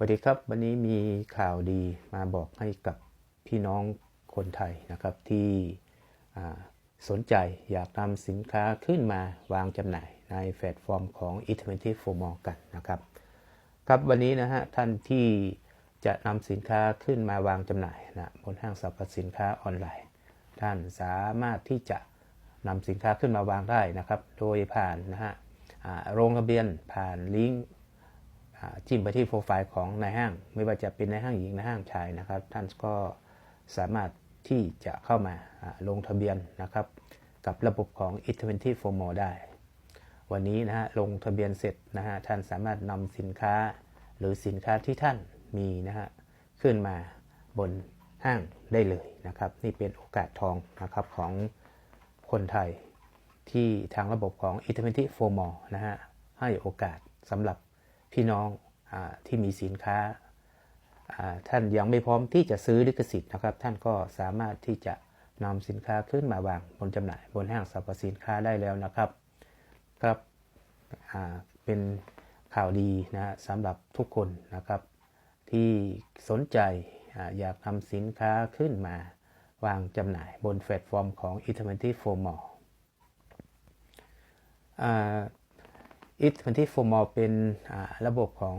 สวัสดีครับ วันนี้มีข่าวดีมาบอกให้กับพี่น้องคนไทยนะครับที่สนใจอยากนำสินค้าขึ้นมาวางจำหน่ายในแพลตฟอร์มของ e 2 4 for more กันนะครับครับวันนี้นะฮะท่านที่จะนำสินค้าขึ้นมาวางจำหน่ายนะบนห้างสรรพสินค้าออนไลน์ ท่านสามารถที่จะนำสินค้าขึ้นมาวางได้นะครับ โดยผ่านนะฮะโรงทะเบียนผ่านลิงก์ จิ้มไปที่โปรไฟล์ของนายห้าง ไม่ว่าจะเป็นนายห้างหญิงนายห้างชายนะครับ ท่านก็สามารถที่จะเข้ามาลงทะเบียนนะครับ กับระบบของ e 2 4 for more ได้ วันนี้นะฮะลงทะเบียนเสร็จนะฮะท่านสามารถนำสินค้าหรือสินค้าที่ท่านมีนะฮะขึ้นมาบนห้างได้เลยนะครับ นี่เป็นโอกาสทองนะครับของคนไทยที่ทางระบบของ e 2 4 for more นะฮะให้โอกาสสำหรับ พี่น้องอที่มีสินค้า ท่านยังไม่พร้อมที่จะซื้อลิขสิทธิ์นะครับ ท่านก็สามารถที่จะนำสินค้าขึ้นมาวางบนจำหน่ายบนห้างสรรพสินค้าได้แล้วนะครับครับเป็นข่าวดีนะสำหรับทุกคนนะครับ ที่สนใจออยากทำสินค้าขึ้นมาวางจำหน่ายบนแพลตฟอร์มของ e 2 4 for more อ่า i t 24 Mall เป็นระบบของ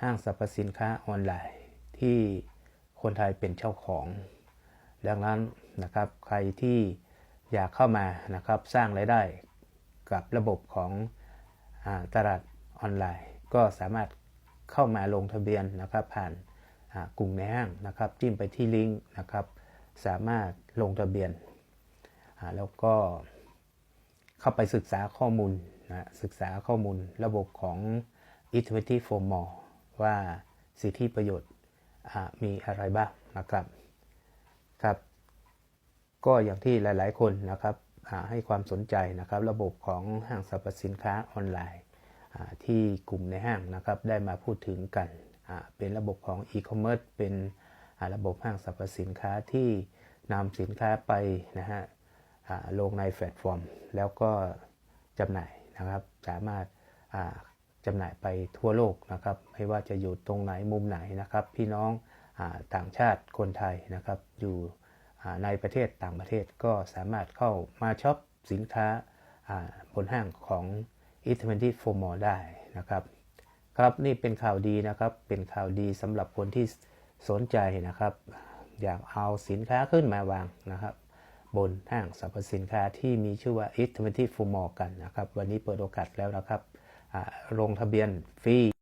ห้างสรรพสินค้าออนไลน์ที่คนไทยเป็นเจ้าของดังนั้นนะครับใครที่อยากเข้ามานะครับสร้างรายได้กับระบบของอตลาดออนไลน์ ก็สามารถเข้ามาลงทะเบียนนะครับผ่านกลุ่มในห้างนะครับจิ้มไปที่ลิงก์นะครับสามารถลงทะเบียน แล้วก็เข้าไปศึกษาข้อมูล นะศึกษาข้อมูลระบบของ e 2 4 more ว่าสิทธิประโยชน์มีอะไรบ้างนะครับครับ ก็อย่างที่หลาย ๆ คนนะครับให้ความสนใจนะครับ ระบบของห้างสรรพสินค้าออนไลน์ที่กลุ่มในห้างนะครับ ได้มาพูดถึงกันเป็นระบบของ e-commerce เป็นระบบห้างสรรพสินค้าที่นำสินค้าไปนะฮะลงในแพลตฟอร์ม แล้วก็จำหน่าย นะครับ สามารถอ่าจำหน่ายไปทั่วโลกนะครับ ไม่ว่าจะอยู่ตรงไหนมุมไหนนะครับ พี่น้องอต่างชาติคนไทยนะครับ อยู่ในประเทศต่างประเทศก็สามารถเข้ามาช็อปสินค้าบนห้างของ e 2 4 more ได้นะครับ ครับนี่เป็นข่าวดีนะครับ เป็นข่าวดีสำหรับคนที่สนใจนะครับ อยากเอาสินค้าขึ้นมาวางนะครับ บนห้างสรรพสินค้าที่มีชื่อว่า e 2 4 more กันนะครับ วันนี้เปิดโอกาสแล้วนะครับลงทะเบียนฟรี